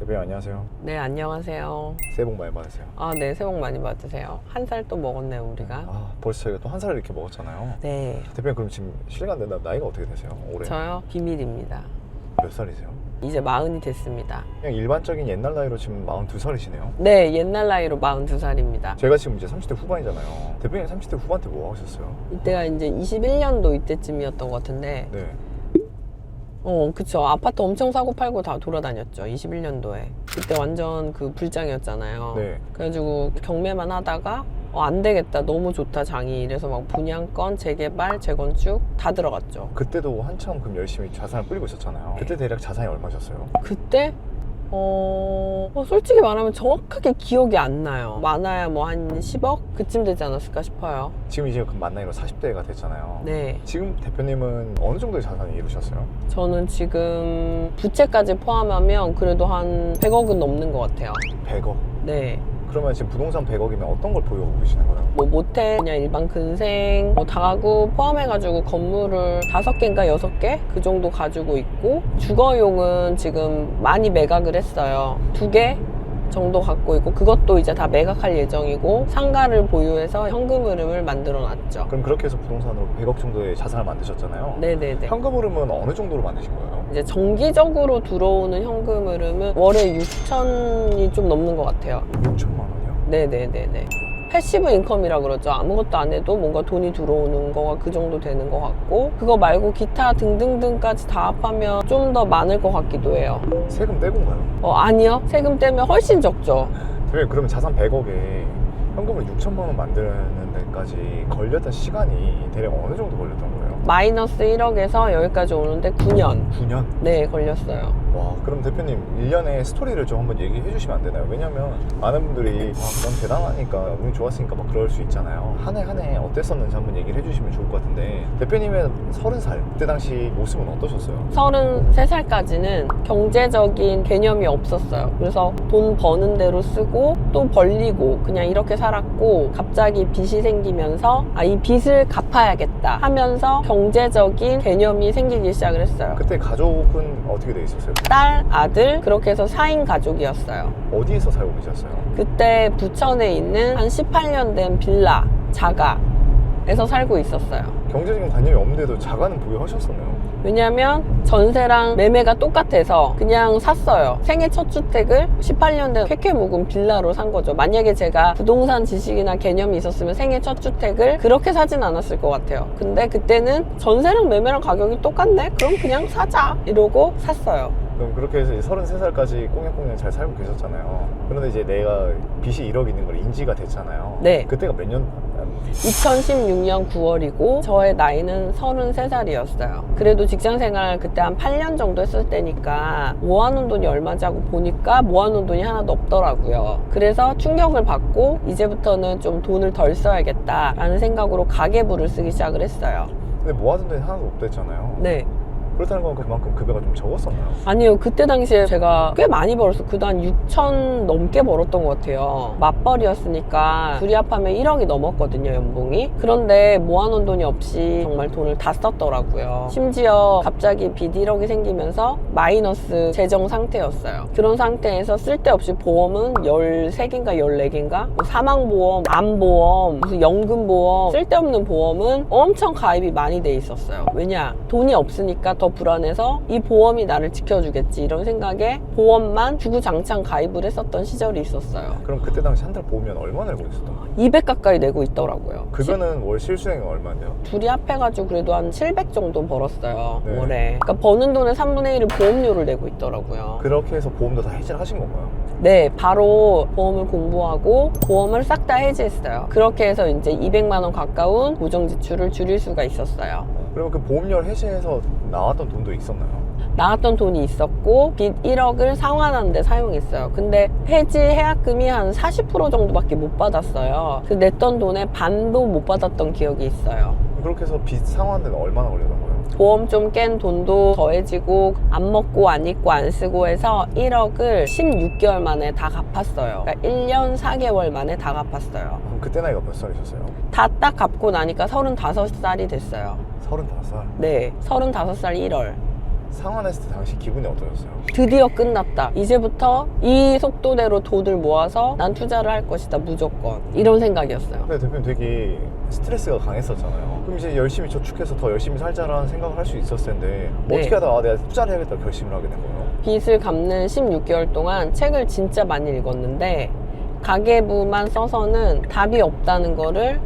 대표님 안녕하세요. 네, 안녕하세요. 새해 복 많이 받으세요. 아, 네, 새해 복 많이 받으세요. 한 살 또 먹었네요, 우리가. 아 벌써 저희가 또 한 살을 이렇게 먹었잖아요. 네, 대표님 그럼 지금 실례가 안 된다 나이가 어떻게 되세요? 올해 저요? 비밀입니다. 몇 살이세요? 이제 마흔이 됐습니다. 그냥 일반적인 옛날 나이로 지금 42살이시네요. 네, 옛날 나이로 42살입니다. 제가 지금 이제 30대 후반이잖아요. 대표님 30대 후반 때 뭐 하셨어요? 이때가 이제 21년도 이때쯤이었던 것 같은데, 네. 어, 그쵸. 아파트 엄청 사고 팔고 다 돌아다녔죠. 21년도에. 그때 완전 그 불장이었잖아요. 네. 그래가지고 경매만 하다가, 어, 안 되겠다. 너무 좋다, 장이. 이래서 막 분양권, 재개발, 재건축 다 들어갔죠. 그때도 한참 그럼 열심히 자산을 뿌리고 있었잖아요. 그때 대략 자산이 얼마셨어요? 그때 어, 어, 솔직히 말하면 정확하게 기억이 안 나요. 많아야 뭐 한 10억 그쯤 되지 않았을까 싶어요. 지금 이제 그 만 나이로 40대가 됐잖아요. 네, 지금 대표님은 어느 정도의 자산을 이루셨어요? 저는 지금 부채까지 포함하면 그래도 한 100억은 넘는 것 같아요. 100억. 네, 그러면 지금 부동산 100억이면 어떤 걸 보유하고 계시는 거예요? 뭐 모텔, 그냥 일반 근생, 뭐 다가구 포함해가지고 건물을 다섯 개인가 여섯 개 그 정도 가지고 있고 주거용은 지금 많이 매각을 했어요. 두 개 정도 갖고 있고 그것도 이제 다 매각할 예정이고 상가를 보유해서 현금 흐름을 만들어 놨죠. 그럼 그렇게 해서 부동산으로 100억 정도의 자산을 만드셨잖아요. 네네네. 현금 흐름은 어느 정도로 만드신 거예요? 이제 정기적으로 들어오는 현금 흐름은 월에 6천이 좀 넘는 것 같아요. 6천만 원이요? 네네네네. 패시브 인컴이라 그러죠. 아무것도 안 해도 뭔가 돈이 들어오는 거가 그 정도 되는 것 같고 그거 말고 기타 등등등까지 다 합하면 좀 더 많을 것 같기도 해요. 세금 떼고인가요? 어 아니요. 세금 떼면 훨씬 적죠. 대표님 그러면 자산 100억에 현금을 6천만 원 만드는 데까지 걸렸던 시간이 대략 어느 정도 걸렸던 거예요? 마이너스 1억에서 여기까지 오는데 9년. 9년? 네 걸렸어요. 와 그럼 대표님 1년의 스토리를 좀 한번 얘기해 주시면 안 되나요? 왜냐면 많은 분들이 아, 넌 대단하니까 운이 좋았으니까 막 그럴 수 있잖아요 한 해 한 해 어땠었는지 한번 얘기를 해주시면 좋을 것 같은데 대표님의 30살 그때 당시 모습은 어떠셨어요? 33살까지는 경제적인 개념이 없었어요. 그래서 돈 버는 대로 쓰고 또 벌리고 그냥 이렇게 살았고 갑자기 빚이 생기면서 아, 이 빚을 갚아야겠다 하면서 경제적인 개념이 생기기 시작을 했어요. 그때 가족은 어떻게 돼 있었어요? 딸, 아들 그렇게 해서 4인 가족이었어요. 어디에서 살고 계셨어요? 그때 부천에 있는 한 18년 된 빌라, 자가에서 살고 있었어요. 경제적인 관념이 없는데도 자가는 보유하셨었네요 왜냐면 전세랑 매매가 똑같아서 그냥 샀어요. 생애 첫 주택을 18년 된 쾌쾌 묵은 빌라로 산 거죠. 만약에 제가 부동산 지식이나 개념이 있었으면 생애 첫 주택을 그렇게 사진 않았을 것 같아요. 근데 그때는 전세랑 매매랑 가격이 똑같네? 그럼 그냥 사자! 이러고 샀어요. 그럼 그렇게 해서 이제 33살까지 꽁냥꽁냥 잘 살고 계셨잖아요 그런데 이제 내가 빚이 1억 있는 걸 인지가 됐잖아요 네. 그때가 몇 년? 2016년 9월이고 저의 나이는 33살이었어요. 그래도 직장 생활 그때 한 8년 정도 했을 때니까 모아놓은 돈이 얼마지 하고 보니까 모아놓은 돈이 하나도 없더라고요. 그래서 충격을 받고 이제부터는 좀 돈을 덜 써야겠다라는 생각으로 가계부를 쓰기 시작을 했어요. 근데 모아둔 돈이 하나도 없댔잖아요 네. 그렇다는 건 그만큼 급여가 좀 적었었나요? 아니요. 그때 당시에 제가 꽤 많이 벌었어요. 그도 한 6천 넘게 벌었던 것 같아요. 맞벌이였으니까 둘이 합하면 1억이 넘었거든요, 연봉이. 그런데 모아놓은 돈이 없이 정말 돈을 다 썼더라고요. 심지어 갑자기 빚 1억이 생기면서 마이너스 재정 상태였어요. 그런 상태에서 쓸데없이 보험은 13개인가 14개인가? 뭐 사망보험, 암보험, 무슨 연금보험, 쓸데없는 보험은 엄청 가입이 많이 돼 있었어요. 왜냐? 돈이 없으니까 더 불안해서 이 보험이 나를 지켜주겠지 이런 생각에 보험만 주구장창 가입을 했었던 시절이 있었어요. 그럼 그때 당시 한 달 보면 얼마 내고 있었던 거예요? 200 가까이 내고 있더라고요. 급여는 월 실수령이 얼마인데요? 둘이 합해가지고 그래도 한 700 정도 벌었어요. 네. 월에. 그러니까 버는 돈의 3분의 1을 보험료를 내고 있더라고요. 그렇게 해서 보험도 다 해지를 하신 건가요? 네, 바로 보험을 공부하고 보험을 싹 다 해지했어요. 그렇게 해서 이제 200만 원 가까운 고정 지출을 줄일 수가 있었어요. 그러면 그 보험료를 해지해서 나왔던 돈도 있었나요? 나왔던 돈이 있었고 빚 1억을 상환하는 데 사용했어요. 근데 해지 해약금이 한 40% 정도밖에 못 받았어요. 그 냈던 돈의 반도 못 받았던 기억이 있어요. 그렇게 해서 빚 상환되는 얼마나 걸렸던 거예요? 보험 좀 깬 돈도 더해지고 안 먹고 안 입고 안 쓰고 해서 1억을 16개월 만에 다 갚았어요. 그러니까 1년 4개월 만에 다 갚았어요. 그럼 그때 나이가 몇 살이셨어요? 다 딱 갚고 나니까 35살이 됐어요. 35살 네, 35살 1월. 상환했을 때 당시 기분이 어떠셨어요? 드디어 끝났다. 이제부터 이 속도대로 돈을 모아서 난 투자를 할 것이다. 무조건. 이런 생각이었어요. 근데 대표님 되게 스트레스가 강했었잖아요. 그럼 이제 열심히 저축해서 더 열심히 살자라는 생각을 할 수 있었을 텐데 뭐 네. 어떻게 하다가 아, 내가 투자를 해야겠다 결심을 하게 된 거예요? 빚을 갚는 16개월 동안 책을 진짜 많이 읽었는데 가계부만 써서는 답이 없다는 거를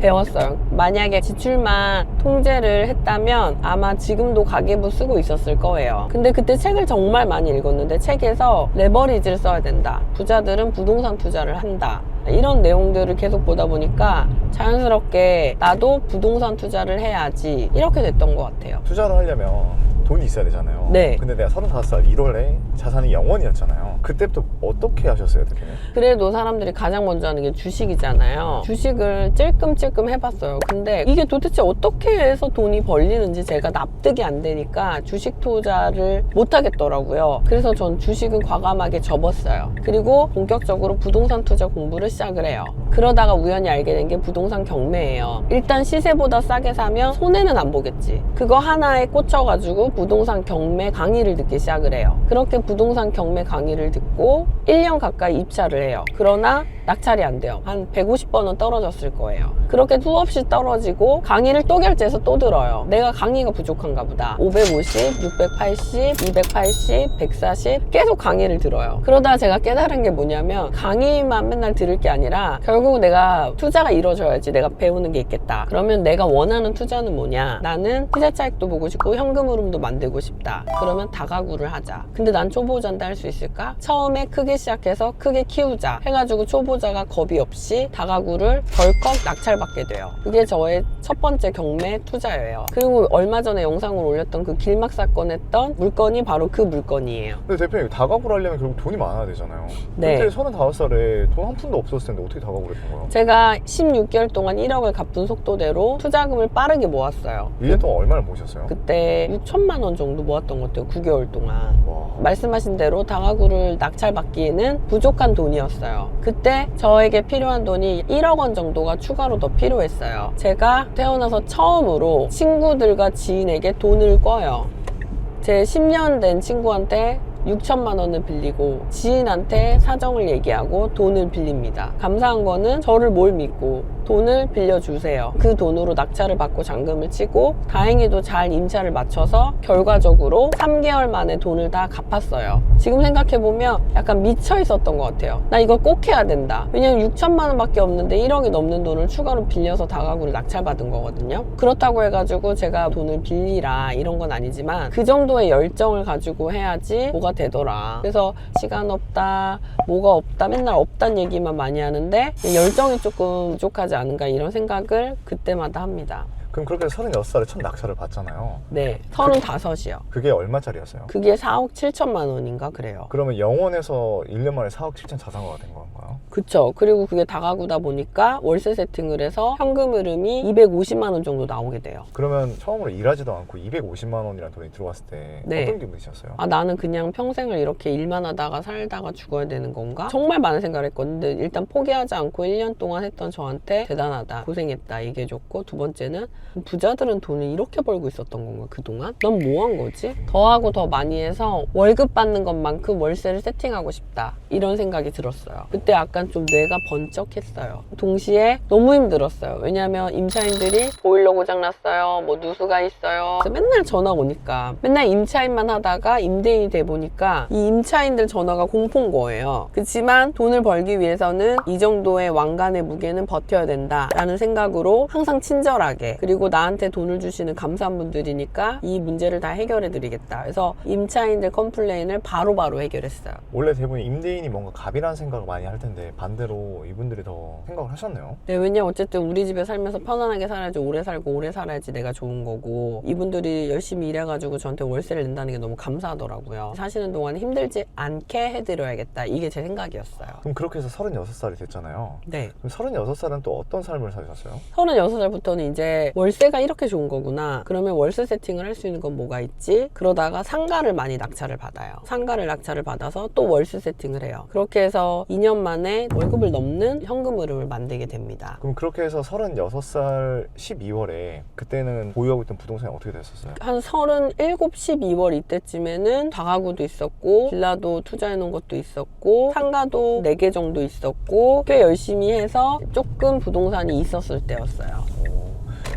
배웠어요. 만약에 지출만 통제를 했다면 아마 지금도 가계부 쓰고 있었을 거예요. 근데 그때 책을 정말 많이 읽었는데 책에서 레버리지를 써야 된다. 부자들은 부동산 투자를 한다. 이런 내용들을 계속 보다 보니까 자연스럽게 나도 부동산 투자를 해야지 이렇게 됐던 것 같아요. 투자를 하려면 돈이 있어야 되잖아요. 네. 근데 내가 35살 1월에 자산이 0원이었잖아요. 그때부터 어떻게 하셨어요, 대표님? 그래도 사람들이 가장 먼저 하는 게 주식이잖아요. 주식을 찔끔찔끔 해봤어요. 근데 이게 도대체 어떻게 해서 돈이 벌리는지 제가 납득이 안 되니까 주식 투자를 못 하겠더라고요. 그래서 전 주식은 과감하게 접었어요. 그리고 본격적으로 부동산 투자 공부를 시작을 해요. 그러다가 우연히 알게 된 게 부동산 경매예요. 일단 시세보다 싸게 사면 손해는 안 보겠지. 그거 하나에 꽂혀가지고 부동산 경매 강의를 듣기 시작을 해요. 그렇게 부동산 경매 강의를 듣고 1년 가까이 입찰을 해요. 그러나 낙찰이 안 돼요. 한 150번은 떨어졌을 거예요. 그렇게 수없이 떨어지고 강의를 또 결제해서 또 들어요. 내가 강의가 부족한가 보다. 550, 680, 280, 140 계속 강의를 들어요. 그러다 제가 깨달은 게 뭐냐면 강의만 맨날 들을 게 아니라 결국 내가 투자가 이루어져야지 내가 배우는 게 있겠다. 그러면 내가 원하는 투자는 뭐냐? 나는 시세 차익도 보고 싶고 현금 흐름도 만들고 싶다. 그러면 다가구를 하자. 근데 난 초보자인데 할 수 있을까? 처음에 크게 시작해서 크게 키우자. 해가지고 초보자가 겁이 없이 다가구를 덜컥 낙찰받게 돼요. 그게 저의 첫 번째 경매 투자예요. 그리고 얼마 전에 영상을 올렸던 그 길막 사건 했던 물건이 바로 그 물건이에요. 근데 대표님 다가구를 하려면 결국 돈이 많아야 되잖아요. 네. 그때 35살에 돈 한 푼도 없었을 텐데 어떻게 다가구를 했던 거예요? 제가 16개월 동안 1억을 갚은 속도대로 투자금을 빠르게 모았어요. 1년 동안 얼마를 모으셨어요? 그때 6천만 원 정도 모았던 것 같아요. 9개월 동안. 와. 말씀하신 대로 다가구를 낙찰받기에는 부족한 돈이었어요. 그때 저에게 필요한 돈이 1억 원 정도가 추가로 더 필요했어요. 제가 태어나서 처음으로 친구들과 지인에게 돈을 꿔요. 제 10년 된 친구한테 6천만 원을 빌리고 지인한테 사정을 얘기하고 돈을 빌립니다. 감사한 거는 저를 뭘 믿고 돈을 빌려주세요. 그 돈으로 낙찰을 받고 잔금을 치고 다행히도 잘 임차를 맞춰서 결과적으로 3개월 만에 돈을 다 갚았어요. 지금 생각해보면 약간 미쳐 있었던 것 같아요. 나 이걸 꼭 해야 된다. 왜냐면 6천만 원밖에 없는데 1억이 넘는 돈을 추가로 빌려서 다가구를 낙찰받은 거거든요. 그렇다고 해가지고 제가 돈을 빌리라 이런 건 아니지만 그 정도의 열정을 가지고 해야지 뭐가 되더라. 그래서 시간 없다, 뭐가 없다, 맨날 없단 얘기만 많이 하는데 열정이 조금 부족하지 않은가 이런 생각을 그때마다 합니다. 그럼 그렇게 36살에 첫 낙찰을 받잖아요. 네, 35이요. 그게 얼마짜리였어요? 그게 4억 7천만 원인가 그래요. 그러면 영원에서 1년 만에 4억 7천 자산가가 된 건가요? 그쵸. 그리고 그게 다가구다 보니까 월세 세팅을 해서 현금 흐름이 250만 원 정도 나오게 돼요. 그러면 처음으로 일하지도 않고 250만 원이라는 돈이 들어왔을 때 네. 어떤 기분이셨어요? 아, 나는 그냥 평생을 이렇게 일만 하다가 살다가 죽어야 되는 건가? 정말 많은 생각을 했거든요. 일단 포기하지 않고 1년 동안 했던 저한테 대단하다. 고생했다. 얘기해줬고, 두 번째는 부자들은 돈을 이렇게 벌고 있었던 건가, 그동안? 난 뭐 한 거지? 더하고 더 많이 해서 월급 받는 것만큼 월세를 세팅하고 싶다. 이런 생각이 들었어요. 그때 약간 좀 뇌가 번쩍했어요. 동시에 너무 힘들었어요. 왜냐면 임차인들이 보일러 고장났어요. 뭐 누수가 있어요. 맨날 전화 오니까 맨날 임차인만 하다가 임대인이 돼 보니까 이 임차인들 전화가 공포인 거예요. 그렇지만 돈을 벌기 위해서는 이 정도의 왕관의 무게는 버텨야 된다 라는 생각으로 항상 친절하게 그리고 나한테 돈을 주시는 감사한 분들이니까 이 문제를 다 해결해 드리겠다. 그래서 임차인들 컴플레인을 바로바로 해결했어요. 원래 대부분 임대인이 뭔가 갑이라는 생각을 많이 할 텐데 반대로 이분들이 더 생각을 하셨네요. 네, 왜냐 어쨌든 우리 집에 살면서 편안하게 살아야지 오래 살고 오래 살아야지 내가 좋은 거고 이분들이 열심히 일해가지고 저한테 월세를 낸다는 게 너무 감사하더라고요. 사시는 동안 힘들지 않게 해드려야겠다 이게 제 생각이었어요. 그럼 그렇게 해서 36살이 됐잖아요. 네. 그럼 36살은 또 어떤 삶을 사셨어요? 36살부터는 이제 월 세가 이렇게 좋은 거구나. 그러면 월세 세팅을 할 수 있는 건 뭐가 있지? 그러다가 상가를 많이 낙찰을 받아요. 상가를 낙찰을 받아서 또 월세 세팅을 해요. 그렇게 해서 2년 만에 만에 월급을 넘는 현금 흐름을 만들게 됩니다. 그럼 그렇게 해서 36살 12월에 그때는 보유하고 있던 부동산이 어떻게 됐었어요? 한 37, 12월 이때쯤에는 다가구도 있었고 빌라도 투자해 놓은 것도 있었고 상가도 4개 정도 있었고 꽤 열심히 해서 조금 부동산이 있었을 때였어요.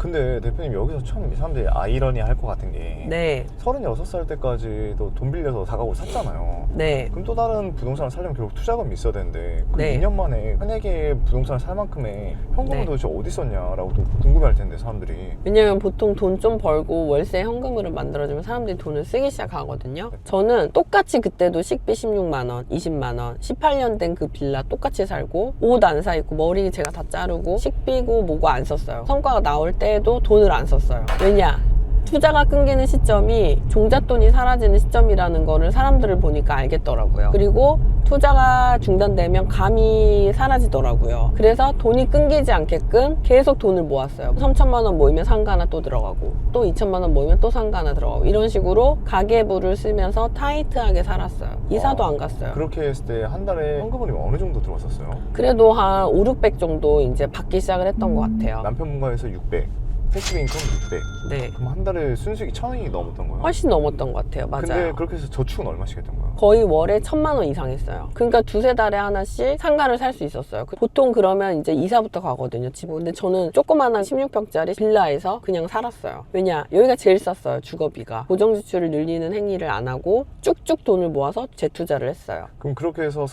오. 근데 대표님 여기서 참 사람들이 아이러니 할 것 같은 게 네, 36살 때까지도 돈 빌려서 다가구 샀잖아요. 네. 그럼 또 다른 부동산을 살려면 결국 투자금이 있어야 되는데 그 네. 2년 만에 개의 부동산을 살 만큼의 현금은 네. 도대체 어디 있었냐라고 또 궁금해할 텐데 사람들이 왜냐면 보통 돈 좀 벌고 월세 현금으로 만들어주면 사람들이 돈을 쓰기 시작하거든요. 저는 똑같이 그때도 식비 16만 원, 20만 원, 18년 된 그 빌라 똑같이 살고 옷 안 사 입고 머리 제가 다 자르고 식비고 뭐고 안 썼어요. 성과가 나올 때도 돈을 안 썼어요. 왜냐? 투자가 끊기는 시점이 종잣돈이 사라지는 시점이라는 거를 사람들을 보니까 알겠더라고요. 그리고 투자가 중단되면 감이 사라지더라고요. 그래서 돈이 끊기지 않게끔 계속 돈을 모았어요. 3천만 원 모이면 상가 하나 또 들어가고 또 2천만 원 모이면 또 상가 하나 들어가고 이런 식으로 가계부를 쓰면서 타이트하게 살았어요. 이사도 안 갔어요. 그렇게 했을 때 한 달에 현금흐름이 어느 정도 들어왔었어요? 그래도 한 5, 600 정도 이제 받기 시작을 했던 것 같아요. 남편분과해서 600 패시브 인컴 600 네. 그럼 한 달에 순수익이 천 원이 넘었던 거예요? 훨씬 넘었던 것 같아요. 맞아요. 근데 그렇게 해서 저축은 얼마씩 했던 거예요? 거의 월에 천만 원 이상 했어요. 그러니까 두세 달에 하나씩 상가를 살 수 있었어요. 그- 보통 그러면 이제 이사부터 가거든요, 집은. 근데 저는 조그마한 16평짜리 빌라에서 그냥 살았어요. 왜냐? 여기가 제일 쌌어요, 주거비가. 고정 지출을 늘리는 행위를 안 하고 쭉쭉 돈을 모아서 재투자를 했어요. 그럼 그렇게 해서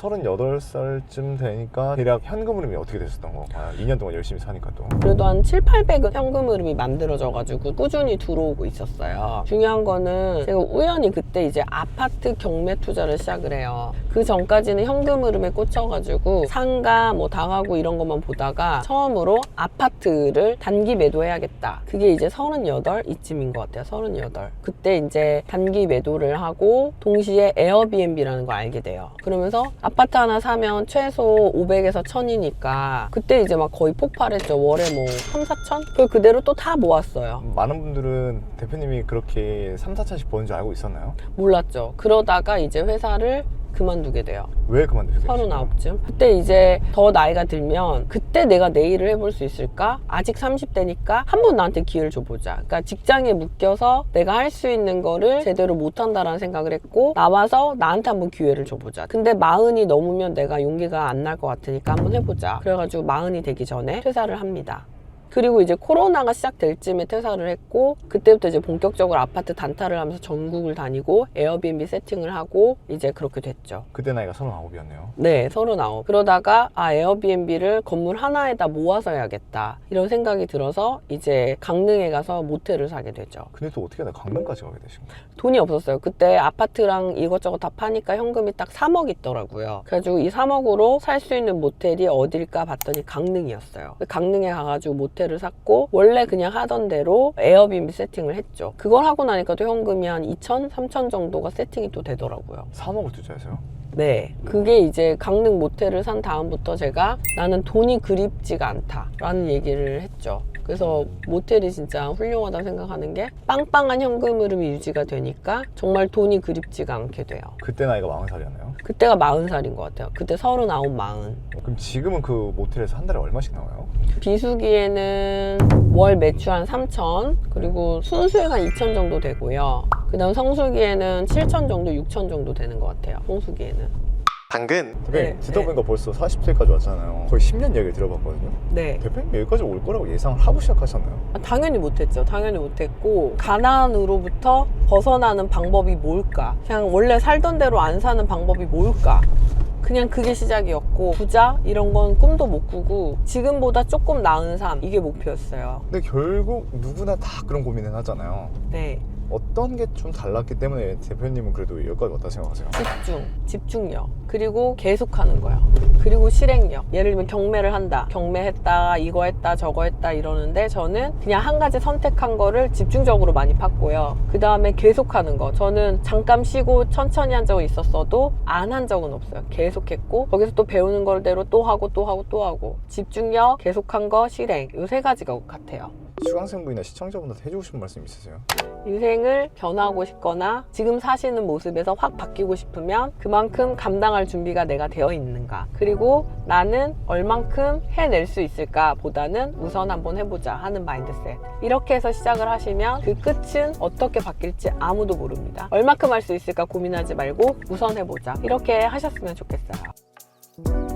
38살쯤 되니까 대략 현금 흐름이 어떻게 됐었던 건가요? 2년 동안 열심히 사니까 또 그래도 한 7, 800은 현금 흐름이 만들어져가지고 꾸준히 들어오고 있었어요. 중요한 거는 제가 우연히 그때 이제 아파트 경매 투 자를 시작을 해요. 그 전까지는 현금 흐름에 꽂혀가지고 상가, 뭐 다가구 이런 것만 보다가 처음으로 아파트를 단기 매도해야겠다. 그게 이제 38 이쯤인 것 같아요. 38. 그때 이제 단기 매도를 하고 동시에 에어비앤비라는 걸 알게 돼요. 그러면서 아파트 하나 사면 최소 500에서 1000이니까 그때 이제 막 거의 폭발했죠. 월에 뭐 3, 4천? 그걸 그대로 또 다 모았어요. 많은 분들은 대표님이 그렇게 3, 4천씩 버는 줄 알고 있었나요? 몰랐죠. 그러다가 이제 회사를 그만두게 돼요. 왜 그만두게 되셨어요? 39쯤. 그때 이제 더 나이가 들면 그때 내가 내 일을 해볼 수 있을까? 아직 30대니까 한 번 나한테 기회를 줘보자. 그러니까 직장에 묶여서 내가 할 수 있는 거를 제대로 못한다라는 생각을 했고 나와서 나한테 한번 기회를 줘보자. 근데 마흔이 넘으면 내가 용기가 안 날 것 같으니까 한번 해보자. 그래가지고 마흔이 되기 전에 퇴사를 합니다. 그리고 이제 코로나가 시작될 쯤에 퇴사를 했고 그때부터 이제 본격적으로 아파트 단타를 하면서 전국을 다니고 에어비앤비 세팅을 하고 이제 그렇게 됐죠. 그때 나이가 39이었네요 네, 서른아홉. 그러다가 아 에어비앤비를 건물 하나에다 모아서 해야겠다 이런 생각이 들어서 이제 강릉에 가서 모텔을 사게 되죠. 근데 또 어떻게 하다 강릉까지 가게 되신 거예요? 돈이 없었어요. 그때 아파트랑 이것저것 다 파니까 현금이 딱 3억 있더라고요. 그래가지고 이 3억으로 살 수 있는 모텔이 어딜까 봤더니 강릉이었어요. 강릉에 가가지고 모텔 을 샀고 원래 그냥 하던 대로 에어비앤비 세팅을 했죠. 그걸 하고 나니까 또 현금이 한 2천, 3천 정도가 세팅이 또 되더라고요. 3억을 투자해서요? 네. 그게 이제 강릉 모텔을 산 다음부터 제가 나는 돈이 그립지가 않다라는 얘기를 했죠. 그래서 모텔이 진짜 훌륭하다고 생각하는 게 빵빵한 현금 흐름이 유지가 되니까 정말 돈이 그립지가 않게 돼요. 그때 나이가 40살이었나요? 그때가 40살인 것 같아요. 그때 39, 40. 그럼 지금은 그 모텔에서 한 달에 얼마씩 나와요? 비수기에는 월 매출 한 3천 그리고 순수액 한 2천 정도 되고요. 그 다음 성수기에는 7천 정도, 6천 정도 되는 것 같아요. 성수기에는. 당근 대표님 네, 듣다 네. 보니까 벌써 40세까지 왔잖아요 거의 10년 얘기를 들어봤거든요 네. 대표님 여기까지 올 거라고 예상을 하고 시작하셨나요? 아, 당연히 못했죠. 당연히 못했고 가난으로부터 벗어나는 방법이 뭘까? 그냥 원래 살던 대로 안 사는 방법이 뭘까? 그냥 그게 시작이었고 부자 이런 건 꿈도 못 꾸고 지금보다 조금 나은 삶 이게 목표였어요. 근데 결국 누구나 다 그런 고민을 하잖아요 네, 어떤 게 좀 달랐기 때문에 대표님은 그래도 여기까지 왔다 생각하세요? 집중, 집중력 그리고 계속하는 거요. 그리고 실행력. 예를 들면 경매를 한다. 경매했다, 이거 했다, 저거 했다 이러는데 저는 그냥 한 가지 선택한 거를 집중적으로 많이 팠고요. 그 다음에 계속하는 거. 저는 잠깐 쉬고 천천히 한 적은 있었어도 안 한 적은 없어요. 계속했고 거기서 또 배우는 걸대로 또 하고 또 하고 또 하고 집중력, 계속한 거, 실행 이세 가지가 같아요. 수강생분이나 시청자분한테 해주고 싶은 말씀 있으세요? 인생을 변화하고 싶거나 지금 사시는 모습에서 확 바뀌고 싶으면 그만큼 감당할 준비가 내가 되어 있는가. 그리고 나는 얼만큼 해낼 수 있을까 보다는 우선 한번 해보자 하는 마인드셋. 이렇게 해서 시작을 하시면 그 끝은 어떻게 바뀔지 아무도 모릅니다. 얼만큼 할 수 있을까 고민하지 말고 우선 해보자. 이렇게 하셨으면 좋겠어요.